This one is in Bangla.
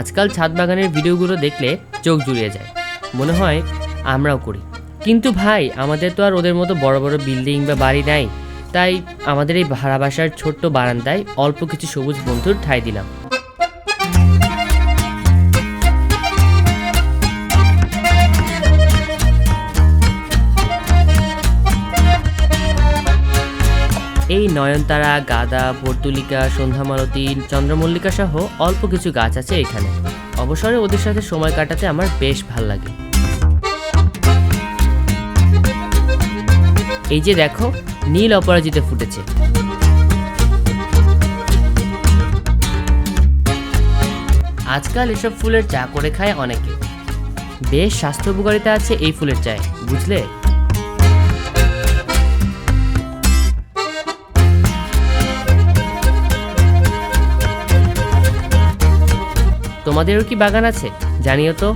আজকাল ছাদ বাগানের ভিডিওগুলো দেখলে চোখ জুড়িয়ে যায়। মনে হয় আমরাও করি। কিন্তু ভাই, আমাদের তো আর ওদের মতো বড় বড় বিল্ডিং বা বাড়ি নাই। তাই আমাদের এই ভাড়া বাসার ছোট্ট বারান্দায় অল্প কিছু সবুজ বন্ধুর ঠাঁই দিলাম। এই নয়নতারা, গাঁদা, পর্তুলিকা, সন্ধ্যামালতী, চন্দ্রমল্লিকা সহ অল্প কিছু গাছ আছে এখানে। অবসরে ওদের সাথে সময় কাটাতে আমার বেশ ভালো লাগে। এই যে দেখো, নীল অপরাজিতে ফুটেছে। আজকাল এসব ফুলের চা করে খায় অনেকে। বেশ স্বাস্থ্য উপকারিতা আছে এই ফুলের চায়, বুঝলে? তোমাদেরও কি বাগান আছে? জানিও তো।